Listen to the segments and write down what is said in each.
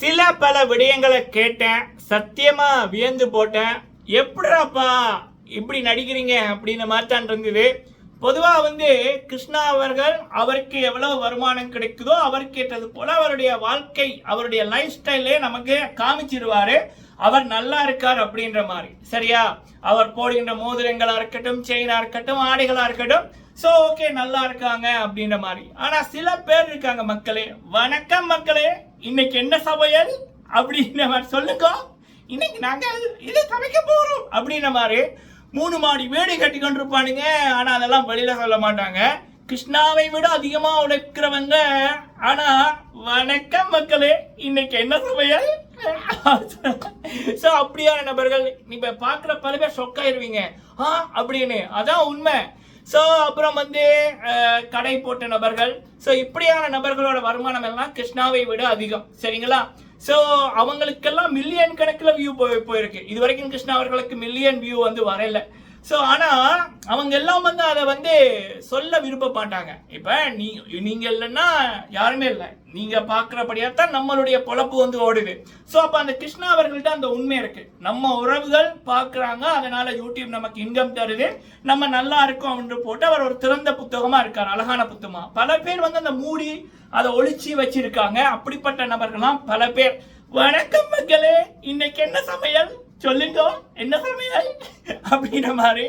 சில பல விடயங்களை கேட்டேன் சத்தியமா வியந்து போட்டேன். எப்படிடாப்பா இப்படி நடிக்கிறீங்க அப்படின்ற மாதிரி தான் இருந்தது. பொதுவா வந்து கிருஷ்ணா அவர்கள் அவருக்கு எவ்வளவு வருமானம் கிடைக்குதோ அவருக்கு ஏற்றது போல அவருடைய வாழ்க்கை அவருடைய லைஃப் ஸ்டைலே நமக்கு காமிச்சிருவாரு. அவர் நல்லா இருக்கார் அப்படின்ற மாதிரி. சரியா? அவர் போடுகின்ற மோதிரங்களா இருக்கட்டும் செயினா இருக்கட்டும் ஆடைகளா இருக்கட்டும். சோ ஓகே நல்லா இருக்காங்க அப்படின்ற மாதிரி. ஆனா சில பேர் இருக்காங்க மக்களே. வணக்கம் மக்களே. இன்னைக்கு என்ன சமையல்? அப்படின்னு மாதிரி சொல்லுங்க. இன்னைக்கு நாங்க இது சமைக்க போறோம் அப்படின்ன மாதிரி மூணு மாடி வீடு கட்டி கொண்டிருப்பானுங்க. ஆனா அதெல்லாம் வெளியில சொல்ல மாட்டாங்க. கிருஷ்ணாவை விட அதிகமா உழைக்கிறவங்க ஆனா வணக்கம் மக்களே இன்னைக்கு என்ன சமையல்? சோ அப்படியான நபர்கள் நீங்க பாக்குற பல பேர் ஷொக்காயிருவீங்க ஆ அப்படின்னு. அதான் உண்மை. ஸோ அப்புறம் வந்து அஹ், கடை போட்ட நபர்கள். ஸோ இப்படியான நபர்களோட வருமானம் எல்லாம் கிருஷ்ணாவை விட அதிகம். சரிங்களா? ஸோ அவங்களுக்கெல்லாம் மில்லியன் கணக்கில் வியூ போய் போயிருக்கு. இது வரைக்கும் கிருஷ்ணா அவர்களுக்கு மில்லியன் வியூ வந்து வரல. ஸோ ஆனால் அவங்க எல்லாம் வந்து அதை வந்து சொல்ல விரும்ப மாட்டாங்க இப்போ நீ நீங்க இல்லைன்னா யாருமே இல்லை. நீங்க பார்க்குறபடியாக தான் நம்மளுடைய பொழப்பு வந்து ஓடுது. ஸோ அப்போ அந்த கிருஷ்ணா அவர்கள்ட்ட அந்த உண்மை இருக்கு. நம்ம உறவுகள் பார்க்குறாங்க அதனால யூடியூப் நமக்கு இன்கம் தருது. நம்ம நல்லா இருக்கோம் அப்படின்னு போட்டு அவர் ஒரு திறந்த புத்தகமா இருக்கார் அழகான புத்தகமாக பல பேர் வந்து அந்த மூடி அதை ஒழிச்சு வச்சிருக்காங்க. அப்படிப்பட்ட நபர்கள்லாம் பல பேர். வணக்கம் மக்களே இன்னைக்கு என்ன சமையல்? சொல்லுங்க என்ன சமையல்? அப்படின்ற மாதிரி.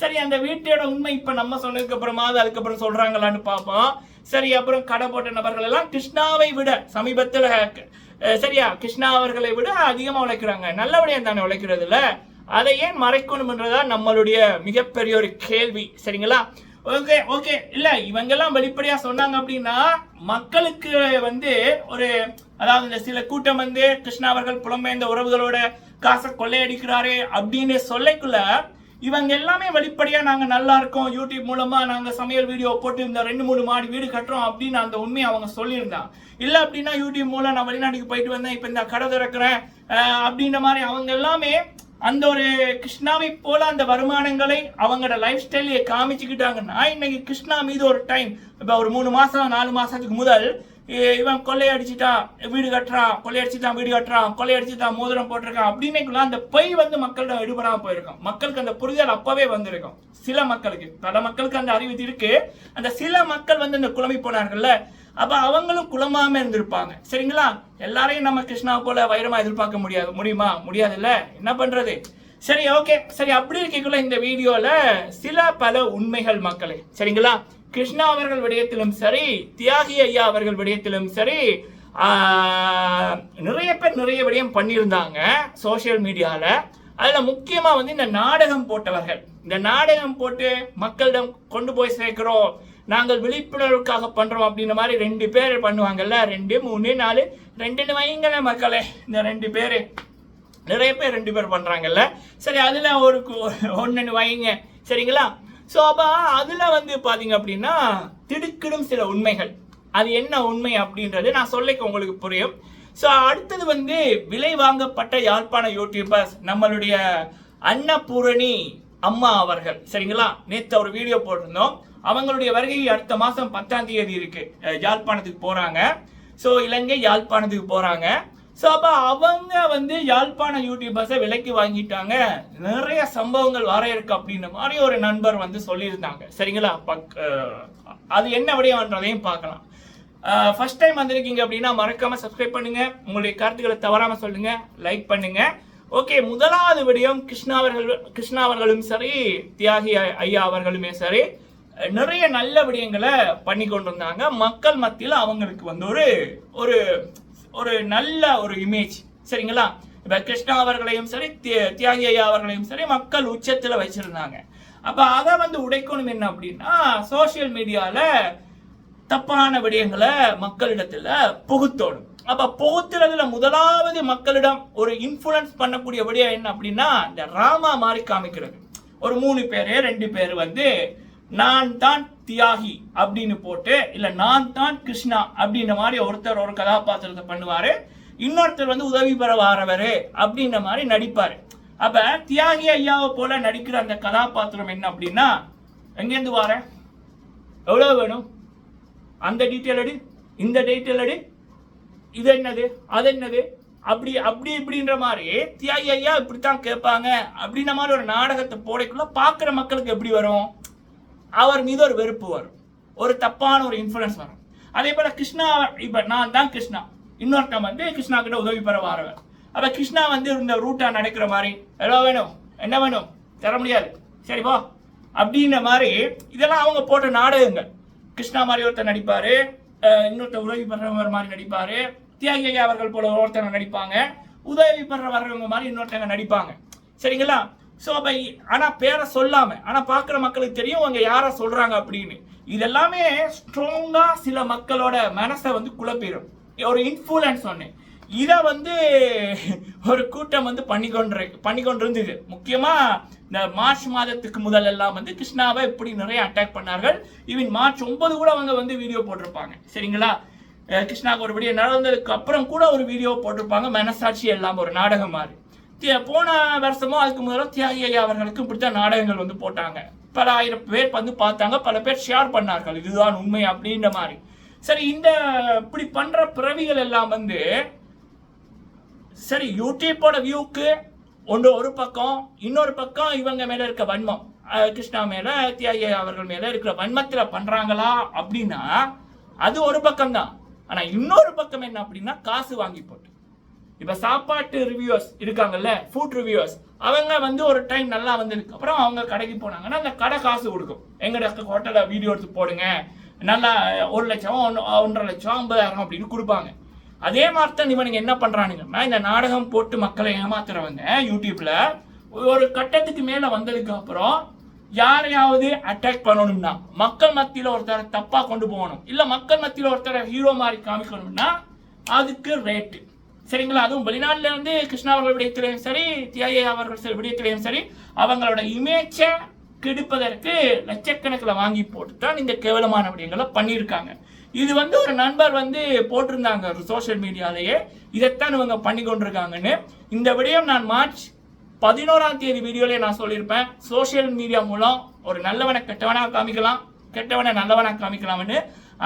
சரி அந்த வீட்டோட உண்மை இப்ப நம்ம சொன்னதுக்கு அப்புறமா அது அதுக்கப்புறம் சொல்றாங்களான்னு பார்ப்போம். சரி அப்புறம் கடை போட்ட நபர்கள் எல்லாம் கிருஷ்ணாவை விட சமீபத்தில் சரியா கிருஷ்ணா அவர்களை விட அதிகமாக உழைக்கிறாங்க. நல்லபடியாக தானே உழைக்கிறதுல? அதை ஏன் மறைக்கணும்ன்றதா நம்மளுடைய மிகப்பெரிய ஒரு கேள்வி. சரிங்களா? Okay okay. இல்ல இவங்கெல்லாம் வெளிப்படையா சொன்னாங்க அப்படின்னா மக்களுக்கு வந்து ஒரு அதாவது இந்த சில கூட்டம் வந்து கிருஷ்ணா அவர்கள் புலம்பெயர்ந்த உறவுகளோட காசை கொள்ளையடிக்கிறாரே அப்படின்னு சொல்லைக்குள்ள இவங்க எல்லாமே வெளிப்படையா நாங்க நல்லா இருக்கோம் யூடியூப் மூலமா நாங்க சமையல் வீடியோ போட்டு இந்த ரெண்டு மூணு மாடி வீடு கட்டுறோம் அப்படின்னு அந்த உண்மையை அவங்க சொல்லியிருந்தாங்க இல்ல அப்படின்னா யூடியூப் மூலம் நான் வெளிநாட்டுக்கு போயிட்டு வந்தேன் இப்ப இந்த கடை திறக்கிறேன் அப்படின்ற மாதிரி அவங்க எல்லாமே அந்த ஒரு கிருஷ்ணாவை போல அந்த வருமானங்களை அவங்களோட லைஃப் ஸ்டைலையை காமிச்சுக்கிட்டாங்கன்னா இன்னைக்கு கிருஷ்ணா மீது ஒரு டைம் இப்போ ஒரு மூணு மாசம் நாலு மாசத்துக்கு முதல் இவன் கொள்ளையடிச்சிட்டான் வீடு கட்டுறான் கொள்ளையடிச்சிட்டான் வீடு கட்டுறான் கொள்ளையடிச்சிட்டான் மோதிரம் போட்டிருக்கான். அப்படின்னைக்குள்ள அந்த பொய் வந்து மக்களிடம் எடுபடாம போயிருக்கும். மக்களுக்கு அந்த புரிதல் அப்பவே வந்திருக்கும். சில மக்களுக்கு பல மக்களுக்கு அந்த அறிவு இருக்கு. அந்த சில மக்கள் வந்து இந்த குழம்பி போனார்கள்ல அப்ப அவங்களும் குழம்பாம இருந்திருப்பாங்க. சரிங்களா? எல்லாரையும் நம்ம கிருஷ்ணா போல வைரமா எதிர்பார்க்க முடியாது. முடியுமா? முடியாதுல்ல? என்ன பண்றது? சரி ஓகே சரி அப்படி இருக்கக்குள்ள இந்த வீடியோல சில பல உண்மைகள் மக்களே. சரிங்களா? கிருஷ்ணா அவர்கள் விடயத்திலும் சரி தியாகி ஐயா அவர்கள் விடயத்திலும் சரி நிறைய பேர் நிறைய விடயம் பண்ணியிருந்தாங்க சோஷியல் மீடியாவில் அதில் முக்கியமாக வந்து இந்த நாடகம் போட்டவர்கள். இந்த நாடகம் போட்டு மக்களிடம் கொண்டு போய் சேர்க்கிறோம் நாங்கள் விழிப்புணர்வுக்காக பண்ணுறோம் அப்படின்ற மாதிரி ரெண்டு பேர் பண்ணுவாங்கல்ல ரெண்டு மூணு நாலு ரெண்டுன்னு வைங்களேன் மக்களே இந்த ரெண்டு பேர். நிறைய பேர் ரெண்டு பேர் பண்ணுறாங்கல்ல சரி அதில் ஒரு ஒன்றுன்னு வைங்க சரிங்களா? ஸோ அப்போ அதில் வந்து பார்த்தீங்க அப்படின்னா திடுக்கிடும் சில உண்மைகள். அது என்ன உண்மை அப்படின்றது நான் சொல்லிக்க உங்களுக்கு புரியும். ஸோ அடுத்தது வந்து விலை வாங்கப்பட்ட யாழ்ப்பாண யூடியூபர்ஸ் நம்மளுடைய அன்னபூரணி அம்மா அவர்கள். சரிங்களா? நேற்று ஒரு வீடியோ போட்டிருந்தோம். அவங்களுடைய வருகை அடுத்த மாதம் பத்தாம் தேதி இருக்கு. யாழ்ப்பாணத்துக்கு போகிறாங்க ஸோ இலங்கை யாழ்ப்பாணத்துக்கு போகிறாங்க ஸோ அப்போ அவங்க வந்து யாழ்ப்பாண யூடியூபர்ஸை விலைக்கு வாங்கிட்டாங்க. நிறைய சம்பவங்கள் வர இருக்கு அப்படின்ற மாதிரி ஒரு நண்பர் வந்து சொல்லியிருந்தாங்க. சரிங்களா? பக் அது என்ன விடயம்ன்றதையும் பார்க்கலாம். ஃபர்ஸ்ட் டைம் வந்திருக்கீங்க அப்படின்னா மறக்காமல் சப்ஸ்கிரைப் பண்ணுங்கள் உங்களுடைய கருத்துக்களை தவறாமல் சொல்லுங்கள் லைக் பண்ணுங்கள் ஓகே முதலாவது விடயம் கிருஷ்ணாவர்கள் கிருஷ்ணா அவர்களும் சரி தியாகி ஐயா அவர்களுமே சரி நிறைய நல்ல விடயங்களை பண்ணி கொண்டிருந்தாங்க மக்கள் மத்தியில் அவங்களுக்கு வந்து ஒரு ஒரு ஒரு நல்ல ஒரு இமேஜ் சரிங்களா? இப்போ கிருஷ்ணா அவர்களையும் சரி தியாகி ஐயா அவர்களையும் சரி மக்கள் உச்சத்தில் வச்சிருந்தாங்க. அப்போ அதை வந்து உடைக்கணும் என்ன அப்படின்னா சோஷியல் மீடியாவில் தப்பான விடயங்களை மக்களிடத்தில் புகுத்தோடும் அப்போ புகுத்துறதுல முதலாவது மக்களிடம் ஒரு இன்ஃப்ளூயன்ஸ் பண்ணக்கூடிய விடயம் என்ன அப்படின்னா இந்த ராமா மாதிரி காமிக்கிறது. ஒரு மூணு பேர் ரெண்டு பேர் வந்து நான் தான் தியாகி அப்படின்னு போட்டு இல்ல நான் தான் கிருஷ்ணா அப்படின்ற மாதிரி ஒருத்தர் ஒரு கதாபாத்திரத்தை பண்ணுவாரு. இன்னொருத்தர் வந்து உதவி பெற வாரவர் அப்படின்ற மாதிரி நடிப்பாரு. அப்ப தியாகி ஐயாவை போல நடிக்கிற அந்த கதாபாத்திரம் என்ன அப்படின்னா எங்கேருந்து வார? எவ்வளவு வேணும்? அந்த டீட்டெயில் அடி இந்த டீட்டெயில் அடி இது என்னது அது என்னது அப்படி அப்படி இப்படின்ற மாதிரி தியாகி ஐயா இப்படித்தான் கேட்பாங்க அப்படின்ற மாதிரி ஒரு நாடகத்தை போடைக்குள்ள பார்க்குற மக்களுக்கு எப்படி வரும்? அவர் மீது ஒரு வெறுப்பு வரும். ஒரு தப்பான ஒரு இன்ஃப்ளூயன்ஸ் வரும். அதே போல கிருஷ்ணா இப்ப நான் தான் கிருஷ்ணா. இன்னொருத்தன் வந்து கிருஷ்ணா கிட்ட உதவி பெற வரவன். அப்ப கிருஷ்ணா வந்து இந்த ரூட்டா நடக்கிற மாதிரி எவ்வளோ வேணும்? என்ன வேணும்? தர முடியாது. சரி போ அப்படின்ற மாதிரி இதெல்லாம் அவங்க போட்ட நாடகங்கள். கிருஷ்ணா மாதிரி ஒருத்தர் நடிப்பாரு இன்னொருத்தர் உதவி பெறவர் மாதிரி நடிப்பாரு தியாகி அவர்கள் போல ஒருத்தர் நடிப்பாங்க உதவி பெற வர்றவங்க மாதிரி இன்னொருத்தவங்க நடிப்பாங்க. சரிங்களா? ஸோ அப்போ ஆனால் பேரை சொல்லாமல் ஆனால் பார்க்குற மக்களுக்கு தெரியும் அவங்க யாரை சொல்கிறாங்க அப்படின்னு. இதெல்லாமே ஸ்ட்ராங்காக சில மக்களோட மனசை வந்து குழப்பிடும் ஒரு இன்ஃப்ளூயன்ஸ் ஒன்று இதை வந்து ஒரு கூட்டம் வந்து பண்ணி கொண்டு பண்ணி முக்கியமாக இந்த மார்ச் மாதத்துக்கு முதல் எல்லாம் வந்து கிருஷ்ணாவை இப்படி நிறைய அட்டாக் பண்ணார்கள். ஈவன் மார்ச் ஒன்பது கூட அவங்க வந்து வீடியோ போட்டிருப்பாங்க. சரிங்களா? கிருஷ்ணாவுக்கு ஒரு வீடியோ நடந்ததுக்கு அப்புறம் கூட ஒரு வீடியோ போட்டிருப்பாங்க. மனசாட்சி எல்லாம் ஒரு நாடகம் மாதிரி. போன வருஷமோ அதுக்கு முதல்ல தியாகி ஐயா அவர்களுக்கு இப்படித்தான் நாடகங்கள் வந்து போட்டாங்க. பல ஆயிரம் பேர் வந்து பார்த்தாங்க பல பேர் ஷேர் பண்ணார்கள். இதுதான் உண்மை அப்படின்ற மாதிரி. சரி இந்த இப்படி பண்ற பிறவிகள் எல்லாம் வந்து சரி யூடியூப்போட வியூக்கு ஒன்று ஒரு பக்கம் இன்னொரு பக்கம் இவங்க மேல இருக்க வன்மம். கிருஷ்ணா மேல தியாகி அவர்கள் மேல இருக்கிற வன்மத்துல பண்றாங்களா அப்படின்னா அது ஒரு பக்கம் தான் ஆனா இன்னொரு பக்கம் என்ன அப்படின்னா காசு வாங்கி இப்ப சாப்பாட்டு ரிவ்யூஸ் இருக்காங்கல்ல ஃபுட் ரிவ்யூஸ் அவங்க வந்து ஒரு டைம் நல்லா வந்ததுக்கு அப்புறம் அவங்க கடைக்கு போனாங்கன்னா அந்த கடை காசு கொடுக்கும். எங்கட ஹோட்டலில் வீடியோ எடுத்து போடுங்க நல்லா ஒரு லட்சம் ஒன்று ஒன்றரை லட்சம் ஐம்பதாயிரம் அப்படின்னு கொடுப்பாங்க. அதே மாதிரி தான் இவனுங்க என்ன பண்றானுங்கன்னா இந்த நாடகம் போட்டு மக்களை ஏமாத்துறவங்க யூடியூப்ல ஒரு கட்டத்துக்கு மேல வந்ததுக்கு அப்புறம் யாரையாவது அட்டாக் பண்ணணும்னா மக்கள் மத்தியில் ஒருத்தரை தப்பாக கொண்டு போகணும். இல்லை மக்கள் மத்தியில் ஒருத்தரை ஹீரோ மாதிரி காமிக்கணும்னா அதுக்கு ரேட்டு சரிங்களா? அதுவும் வெளிநாட்டில் இருந்து கிருஷ்ணா அவர்கள் விடயத்திலையும் சரி தியாகி அவர்கள் விடயத்திலையும் சரி அவங்களோட இமேஜை கெடுப்பதற்கு லட்சக்கணக்கில் வாங்கி போட்டு தான் இந்த கேவலமான விடயங்களை பண்ணியிருக்காங்க. இது வந்து ஒரு நண்பர் வந்து போட்டிருந்தாங்க ஒரு சோஷியல் மீடியாலேயே இதைத்தான் இவங்க பண்ணி கொண்டிருக்காங்கன்னு. இந்த விடயம் நான் மார்ச் பதினோராம் தேதி வீடியோலே நான் சொல்லியிருப்பேன். சோஷியல் மீடியா மூலம் ஒரு நல்லவனை கெட்டவனாக காமிக்கலாம் கெட்டவனை நல்லவனாக காமிக்கலாம்னு.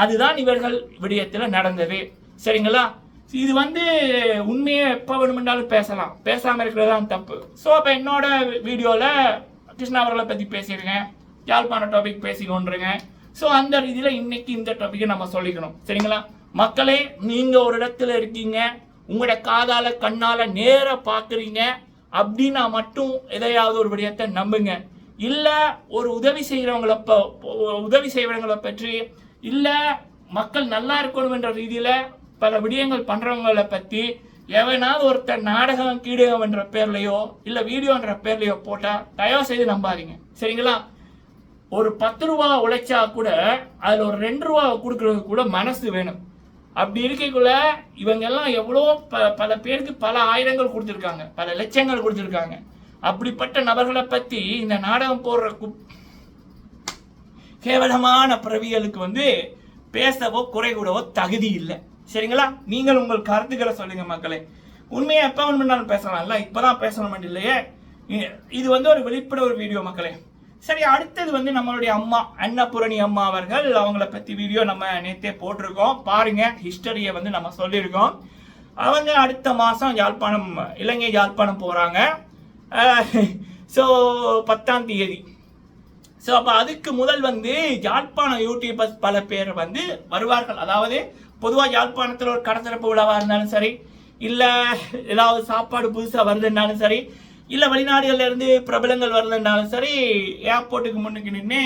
அதுதான் இவர்கள் விடயத்தில் நடந்தது. சரிங்களா? இது வந்து உண்மையை எப்போ வேணுமென்றாலும் பேசலாம். பேசாமல் இருக்கிறது தான் தப்பு. ஸோ அப்போ என்னோட வீடியோவில் கிருஷ்ணா அவர்களை பற்றி பேசியிருக்கேன் யாழ்ப்பாண டாபிக் பேசி ஸோ அந்த ரீதியில் இன்னைக்கு இந்த டாப்பிக்கை நம்ம சொல்லிக்கணும். சரிங்களா? மக்களே நீங்கள் ஒரு இடத்துல இருக்கீங்க. உங்களோட காதால கண்ணால நேராக பார்க்குறீங்க அப்படின்னா மட்டும் எதையாவது ஒரு விடயத்தை நம்புங்க. இல்லை ஒரு உதவி செய்கிறவங்களை இப்போ உதவி செய்கிறவங்களை பற்றி இல்லை மக்கள் நல்லா இருக்கணும் என்ற ரீதியில் பல விடயங்கள் பண்ணுறவங்களை பற்றி எவனாவது ஒருத்தர் நாடகம் கீடகம் என்ற இல்லை வீடியோன்ற பேர்லையோ போட்டால் தயவு செய்து நம்பாதீங்க. சரிங்களா? ஒரு பத்து ரூபா உழைச்சா கூட அதில் ஒரு ரெண்டு ரூபா கொடுக்குறது கூட மனசு வேணும். அப்படி இருக்கக்குள்ள இவங்க எல்லாம் எவ்வளோ ப பல பேருக்கு பல ஆயிரங்கள் கொடுத்துருக்காங்க. பல லட்சங்கள் கொடுத்துருக்காங்க. அப்படிப்பட்ட நபர்களை பற்றி இந்த நாடகம் போடுற கு- கேவலமான பிறவிகளுக்கு வந்து பேசவோ குறை கூடவோ தகுதி இல்லை. சரிங்களா? நீங்கள் உங்கள் கருத்துக்களை சொல்லுங்க மக்களே. உண்மையை எப்போ வேணும்னாலும் பேசலாம்ல இப்போதான் பேசணும் இல்லையே. இது வந்து ஒரு வெளிப்பட ஒரு வீடியோ மக்களே. சரி அடுத்தது வந்து நம்மளுடைய அம்மா அன்னபூரணி அம்மா அவர்கள் அவங்கள பத்தி வீடியோ நம்ம நேத்தே போட்டிருக்கோம். பாருங்க ஹிஸ்டரியை வந்து நம்ம சொல்லியிருக்கோம். அவங்க அடுத்த மாதம் யாழ்ப்பாணம் இலங்கை யாழ்ப்பாணம் போகிறாங்க ஸோ பத்தாம் தேதி. ஸோ அப்போ அதுக்கு முதல் வந்து யாழ்ப்பாணம் யூடியூபர்ஸ் பல பேர் வந்து வருவார்கள். அதாவது பொதுவாக யாழ்ப்பாணத்தில் ஒரு கடத்திறப்பு விழாவாக இருந்தாலும் சரி இல்லை ஏதாவது சாப்பாடு புதுசாக வருதுன்னாலும் சரி இல்லை வெளிநாடுகள்ல இருந்து பிரபலங்கள் வருதுன்னாலும் சரி ஏர்போர்ட்டுக்கு முன்னுக்கு நின்று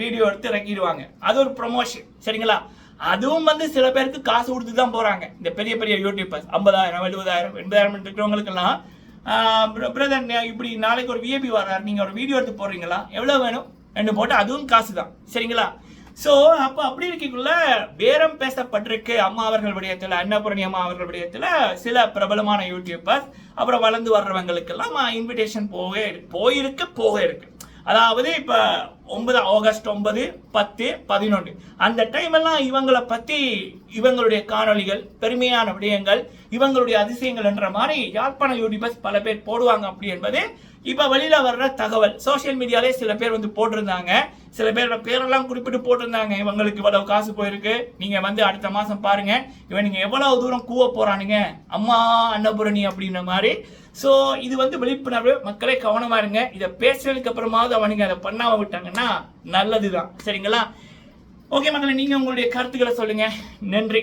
வீடியோ எடுத்து இறக்கிடுவாங்க. அது ஒரு ப்ரொமோஷன் சரிங்களா? அதுவும் வந்து சில பேருக்கு காசு கொடுத்து தான் போகிறாங்க இந்த பெரிய பெரிய யூடியூபர்ஸ் ஐம்பதாயிரம் எழுபதாயிரம் எண்பதாயிரம் இருக்கிறவங்களுக்கெல்லாம் பிரதர் இப்படி நாளைக்கு ஒரு விஐபி வர்றாரு நீங்கள் ஒரு வீடியோ எடுத்து போடுறீங்களா? எவ்வளோ வேணும்? ரெண்டு போட்டு அதுவும் காசு தான் சரிங்களா? ஸோ அப்போ அப்படி இருக்கக்குள்ள பேரம் பேசப்பட்டிருக்கு அம்மா அவர்கள் விடயத்தில் அன்னபூரணி அம்மா அவர்கள் விடயத்தில் சில பிரபலமான யூடியூபர்ஸ் அப்புறம் வளர்ந்து வர்றவங்களுக்கெல்லாம் இன்விடேஷன் போக போயிருக்கு போக இருக்கு. அதாவது இப்போ ஒன்பது ஆகஸ்ட் ஒன்பது பத்து பதினொன்று. அந்த டைம் எல்லாம் இவங்களை பற்றி இவங்களுடைய காணொளிகள் பெருமையான விடயங்கள் இவங்களுடைய அதிசயங்கள் என்ற மாதிரி யாழ்ப்பாண யூடியூபர்ஸ் பல பேர் போடுவாங்க அப்படி என்பது இப்போ வெளியில் வர்ற தகவல். சோஷியல் மீடியாலே சில பேர் வந்து போட்டிருந்தாங்க. சில பேரோட பேரெல்லாம் குறிப்பிட்டு போட்டிருந்தாங்க. இவங்களுக்கு இவ்வளவு காசு போயிருக்கு. நீங்கள் வந்து அடுத்த மாதம் பாருங்க. இவன் நீங்கள் எவ்வளவு தூரம் கூவ போகிறானுங்க அம்மா அன்னபூரணி அப்படின்ற மாதிரி. ஸோ இது வந்து விழிப்புணர்வு. மக்களே கவனமா இருங்க. இதை பேசுனதுக்கு அப்புறமாவது அவனுங்க அதை பண்ணாம நல்லதுதான். சரிங்களா? ஓகே மக்களை நீங்க உங்களுடைய கருத்துக்களை சொல்லுங்க. நன்றி.